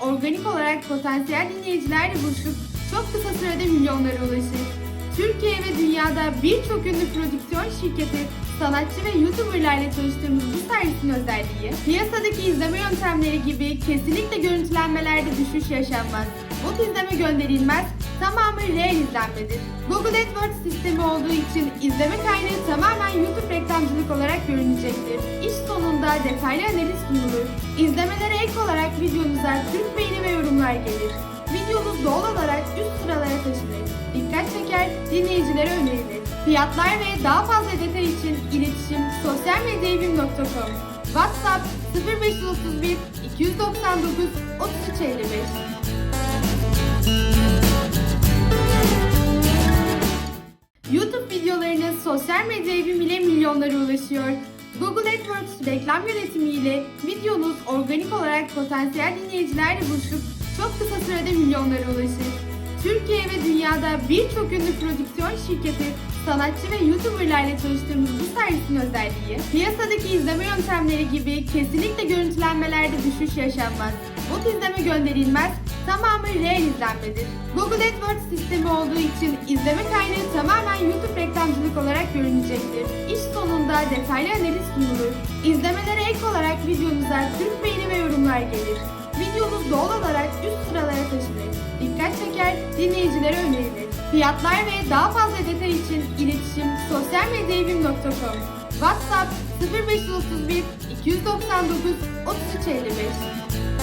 organik olarak potansiyel dinleyicilerle buluşup çok kısa sürede milyonlara ulaşır. Türkiye ve dünyada birçok ünlü prodüksiyon şirketi, sanatçı ve YouTuber'larla çalıştığımız bu servisin özelliği, piyasadaki izleme yöntemleri gibi kesinlikle görüntülenmelerde düşüş yaşanmaz. Bot izleme gönderilmez, tamamı reel izlenmedir. Google AdWords sistemi olduğu için izleme kaynağı tamamen YouTube reklamcılık olarak görünecektir. Sonunda detaylı analiz sunulur. İzlemelere ek olarak videonuza Türk beğeni ve yorumlar gelir. Videonuz doğal olarak üst sıralara taşınır. Dikkat çeker, dinleyicilere önerilir. Fiyatlar ve daha fazla detay için iletişim sosyalmedyayevim.com WhatsApp 0531 299 3355 YouTube videolarınız sosyal medya ile milyonlara ulaşıyor. Google AdWords reklam yönetimiyle videonuz organik olarak potansiyel dinleyicilerle buluşup çok kısa sürede milyonlara ulaşır. Türkiye ve dünyada birçok ünlü prodüksiyon şirketi, sanatçı ve YouTuber'larla çalıştığımız bu servisin özelliği, piyasadaki izleme yöntemleri gibi kesinlikle görüntülenmelerde düşüş yaşanmaz. Bot izleme gönderilmez, tamamı reel izlenmedir. Google AdWords sistemi olduğu için izleme kaynağı tamamen YouTube reklamcılık olarak görünecektir. Sonunda detaylı analiz sunulur. İzlemelere ek olarak videonuza Türk beğeni ve yorumlar gelir. Videonuz doğal olarak üst sıralara taşınır. Dikkat çeker, dinleyicilere önerilir. Fiyatlar ve daha fazla detay için iletişim sosyalmedyayevim.com WhatsApp 0531 299 3355